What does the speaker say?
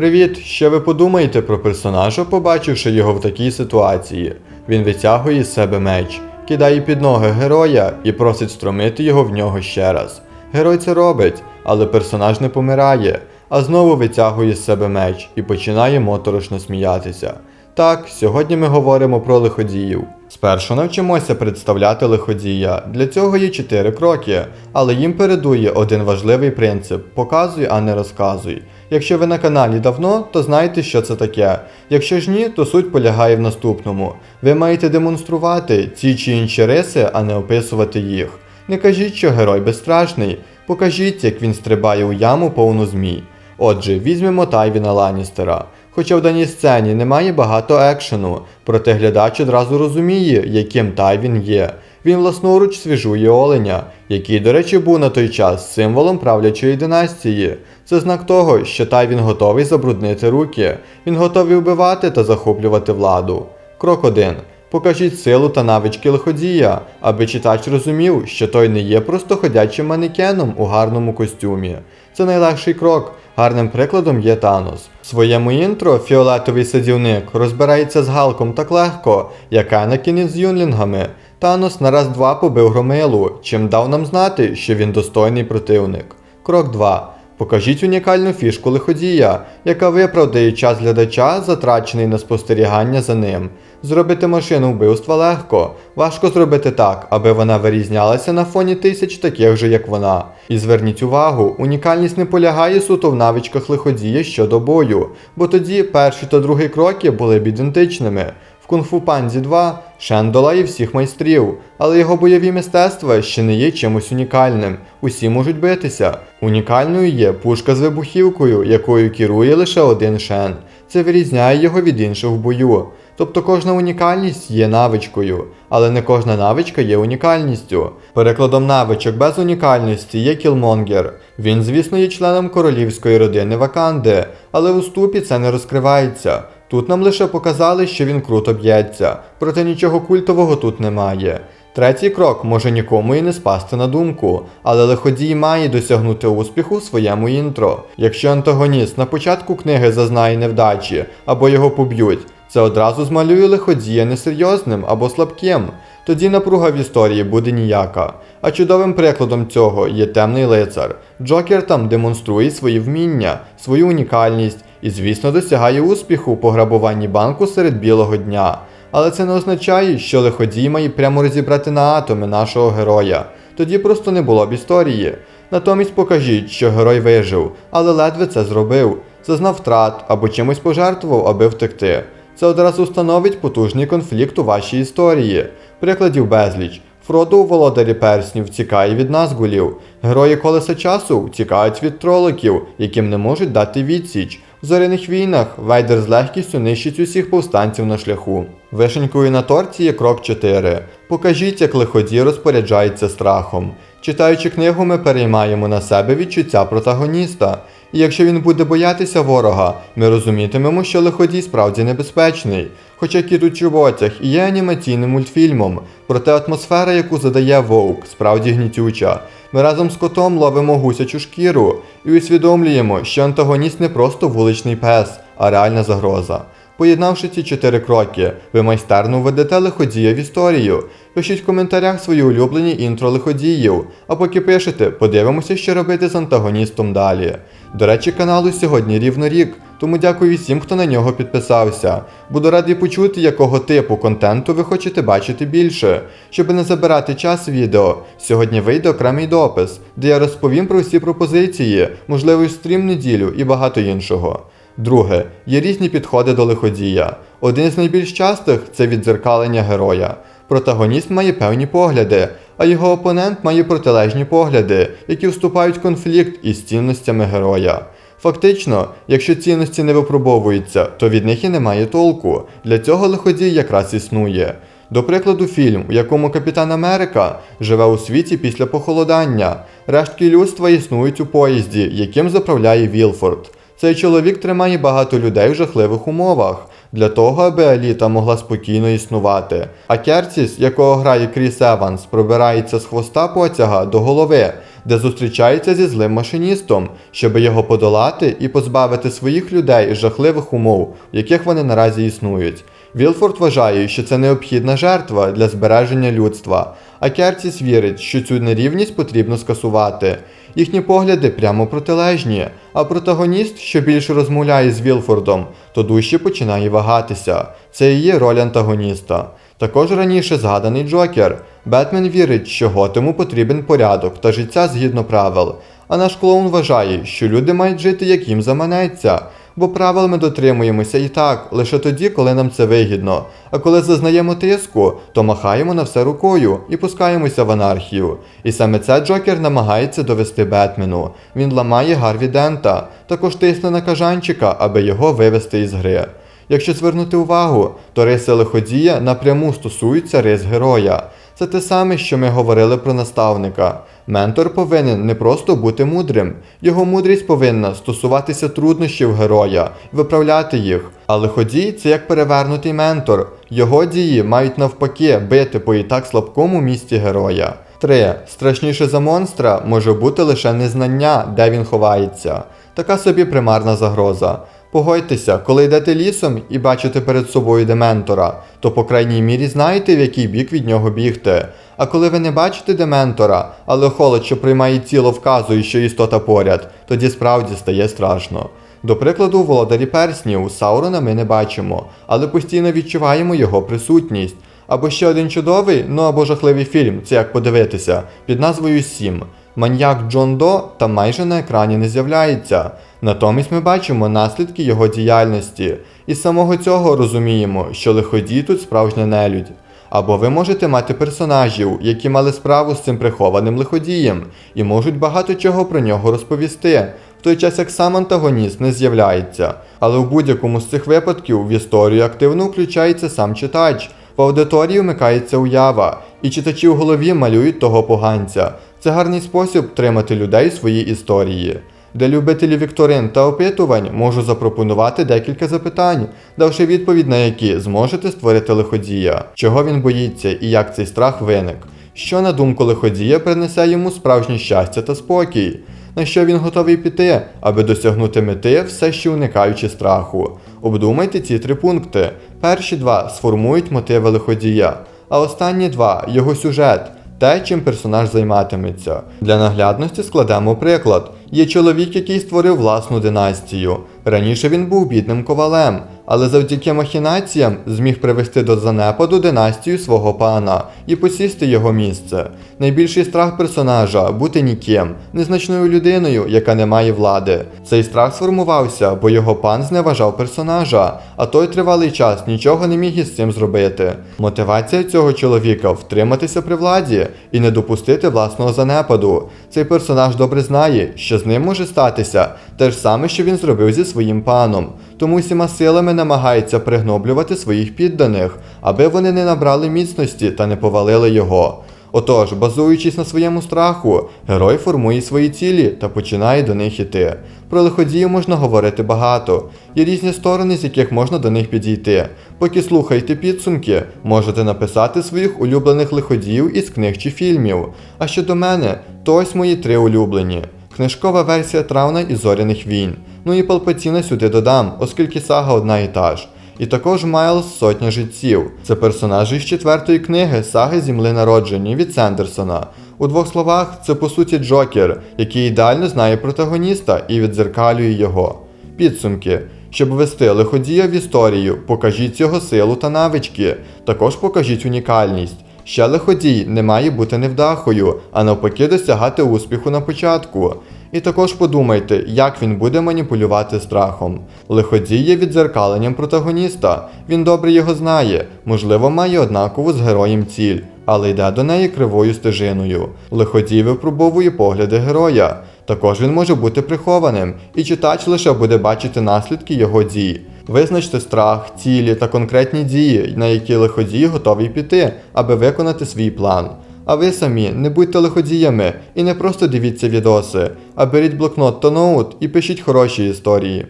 Привіт! Що ви подумаєте про персонажа, побачивши його в такій ситуації? Він витягує з себе меч, кидає під ноги героя і просить стромити його в нього ще раз. Герой це робить, але персонаж не помирає, а знову витягує з себе меч і починає моторошно сміятися. Так, сьогодні ми говоримо про лиходіїв. Спершу навчимося представляти лиходія. Для цього є чотири кроки, але їм передує один важливий принцип: показуй, а не розказуй. Якщо ви на каналі давно, то знаєте, що це таке. Якщо ж ні, то суть полягає в наступному. Ви маєте демонструвати ці чи інші риси, а не описувати їх. Не кажіть, що герой безстрашний, покажіть, як він стрибає у яму повну змій. Отже, візьмемо Тайвіна Ланністера. Хоча в даній сцені немає багато екшену, проте глядач одразу розуміє, яким Тайвін є. Він власноруч свіжує оленя, який, до речі, був на той час символом правлячої династії. Це знак того, що Тайвін готовий забруднити руки, він готовий вбивати та захоплювати владу. Крок 1. Покажіть силу та навички лиходія, аби читач розумів, що той не є просто ходячим манекеном у гарному костюмі. Це найлегший крок. Гарним прикладом є Танос. В своєму інтро фіолетовий садівник розбирається з Галком так легко, як Енакін із юнлінгами. Танос на раз-два побив громилу, чим дав нам знати, що він достойний противник. Крок 2. Покажіть унікальну фішку лиходія, яка виправдає час глядача, затрачений на спостерігання за ним. Зробити машину вбивства легко, важко зробити так, аби вона вирізнялася на фоні тисяч таких же, як вона. І зверніть увагу, унікальність не полягає суто в навичках лиходія щодо бою, бо тоді перший та другий кроки були б ідентичними. Кунг-фу Панзі 2 Шен долає всіх майстрів, але його бойові мистецтва ще не є чимось унікальним. Усі можуть битися. Унікальною є пушка з вибухівкою, якою керує лише один Шен. Це вирізняє його від інших в бою. Тобто кожна унікальність є навичкою, але не кожна навичка є унікальністю. Перекладом навичок без унікальності є Кілмонгер. Він, звісно, є членом королівської родини Ваканди, але у ступі це не розкривається. Тут нам лише показали, що він круто б'ється, проте нічого культового тут немає. Третій крок може нікому і не спасти на думку, але лиходій має досягнути успіху в своєму інтро. Якщо антагоніст на початку книги зазнає невдачі або його поб'ють, це одразу змалює лиходія несерйозним або слабким. Тоді напруга в історії буде ніяка. А чудовим прикладом цього є темний лицар. Джокер там демонструє свої вміння, свою унікальність і, звісно, досягає успіху у пограбуванні банку серед білого дня. Але це не означає, що лиходій має прямо розібрати на атоми нашого героя. Тоді просто не було б історії. Натомість покажіть, що герой вижив, але ледве це зробив, зазнав втрат або чимось пожертвував, аби втекти. Це одразу становить потужний конфлікт у вашій історії. Прикладів безліч. Фродо у володарі перснів тікає від назгулів. Герої колеса часу тікають від троликів, яким не можуть дати відсіч. В зоряних війнах Вейдер з легкістю нищить усіх повстанців на шляху. Вишенькою на торті є крок 4. Покажіть, як лиходій розпоряджається страхом. Читаючи книгу, ми переймаємо на себе відчуття протагоніста. І якщо він буде боятися ворога, ми розумітимемо, що лиходій справді небезпечний. Хоча кіт у чоботях і є анімаційним мультфільмом, проте атмосфера, яку задає вовк, справді гнітюча. Ми разом з котом ловимо гусячу шкіру і усвідомлюємо, що антагоніст не просто вуличний пес, а реальна загроза. Поєднавши ці чотири кроки, ви майстерно введете лиходія в історію. Пишіть в коментарях свої улюблені інтро лиходіїв, а поки пишете, подивимося, що робити з антагоністом далі. До речі, каналу сьогодні рівно рік, тому дякую всім, хто на нього підписався. Буду радий почути, якого типу контенту ви хочете бачити більше. Щоб не забирати час відео, сьогодні вийде окремий допис, де я розповім про всі пропозиції, можливий стрім неділю і багато іншого. Друге, є різні підходи до лиходія. Один з найбільш частих це віддзеркалення героя. Протагоніст має певні погляди, а його опонент має протилежні погляди, які вступають в конфлікт із цінностями героя. Фактично, якщо цінності не випробовуються, то від них і немає толку. Для цього лиходій якраз існує. До прикладу, фільм, у якому Капітан Америка живе у світі після похолодання. Рештки людства існують у поїзді, яким заправляє Вілфорд. Цей чоловік тримає багато людей в жахливих умовах. для того, аби еліта могла спокійно існувати. А Керціс, якого грає Кріс Еванс, пробирається з хвоста потяга до голови, де зустрічається зі злим машиністом, щоб його подолати і позбавити своїх людей жахливих умов, в яких вони наразі існують. Вілфорд вважає, що це необхідна жертва для збереження людства, а Керціс вірить, що цю нерівність потрібно скасувати. Їхні погляди прямо протилежні, а протагоніст, що більше розмовляє з Вілфордом, то дужче починає вагатися. Це і є роль антагоніста. Також раніше згаданий Джокер. Бетмен вірить, що Готему потрібен порядок та життя згідно правил. А наш клоун вважає, що люди мають жити як їм заманеться, бо правил ми дотримуємося і так, лише тоді, коли нам це вигідно. А коли зазнаємо тиску, то махаємо на все рукою і пускаємося в анархію. І саме це Джокер намагається довести Бетмену. Він ламає Гарві Дента, також тисне на кажанчика, аби його вивести із гри. Якщо звернути увагу, то риси лиходія напряму стосуються рис героя. Це те саме, що ми говорили про наставника. Ментор повинен не просто бути мудрим, його мудрість повинна стосуватися труднощів героя, виправляти їх. А лиходій це як перевернутий ментор. Його дії мають навпаки бити по і так слабкому місці героя. 3. Страшніше за монстра може бути лише незнання, де він ховається. Така собі примарна загроза. Погодьтеся, коли йдете лісом і бачите перед собою дементора, то по крайній мірі знаєте, в який бік від нього бігти. А коли ви не бачите дементора, але холод, що приймає тіло, вказує, що істота поряд, тоді справді стає страшно. До прикладу, володарі перснів Саурона ми не бачимо, але постійно відчуваємо його присутність. Або ще один чудовий, ну або жахливий фільм, це як подивитися, під назвою Сім. Маньяк Джон До там майже на екрані не з'являється. Натомість ми бачимо наслідки його діяльності. І з самого цього розуміємо, що лиходій тут справжня нелюдь. Або ви можете мати персонажів, які мали справу з цим прихованим лиходієм, і можуть багато чого про нього розповісти, в той час як сам антагоніст не з'являється. Але в будь-якому з цих випадків в історію активно включається сам читач. В аудиторії вмикається уява, і читачі в голові малюють того поганця. Це гарний спосіб тримати людей в своїй історії. Для любителів вікторин та опитувань можу запропонувати декілька запитань, давши відповідь на які зможете створити лиходія, чого він боїться і як цей страх виник, що на думку лиходія принесе йому справжнє щастя та спокій, на що він готовий піти, аби досягнути мети, все ще уникаючи страху. Обдумайте ці три пункти. Перші два сформують мотиви лиходія, а останні два його сюжет. Те, чим персонаж займатиметься. Для наглядності складемо приклад. Є чоловік, який створив власну династію. Раніше він був бідним ковалем, але завдяки махінаціям зміг привести до занепаду династію свого пана і посісти його місце. Найбільший страх персонажа бути ніким, незначною людиною, яка не має влади. Цей страх сформувався, бо його пан зневажав персонажа, а той тривалий час нічого не міг із цим зробити. Мотивація цього чоловіка втриматися при владі і не допустити власного занепаду. Цей персонаж добре знає, що з ним може статися те ж саме, що він зробив зі своїм паном. Тому всіма силами намагається пригноблювати своїх підданих, аби вони не набрали міцності та не повалили його. Отож, базуючись на своєму страху, герой формує свої цілі та починає до них іти. Про лиходіїв можна говорити багато. Є різні сторони, з яких можна до них підійти. Поки слухаєте підсумки, можете написати своїх улюблених лиходіїв із книг чи фільмів. А щодо мене, то ось мої три улюблені. Книжкова версія Трауна і Зоряних війн. Ну і Палпатіна сюди додам, оскільки сага одна і та ж. І також Майлз Сотня життів. Це персонажі з четвертої книги саги Зімли народження від Сендерсона. У двох словах, це по суті Джокер, який ідеально знає протагоніста і віддзеркалює його. Підсумки. Щоб ввести лиходія в історію, покажіть його силу та навички, також покажіть унікальність. Ще лиходій не має бути невдахою, а навпаки досягати успіху на початку. І також подумайте, як він буде маніпулювати страхом. Лиходій є віддзеркаленням протагоніста. Він добре його знає, можливо, має однакову з героєм ціль, але йде до неї кривою стежиною. Лиходій випробовує погляди героя. Також він може бути прихованим, і читач лише буде бачити наслідки його дій. Визначте страх, цілі та конкретні дії, на які лиходій готовий піти, аби виконати свій план. А ви самі не будьте лиходіями і не просто дивіться відоси, а беріть блокнот та ноут і пишіть хороші історії.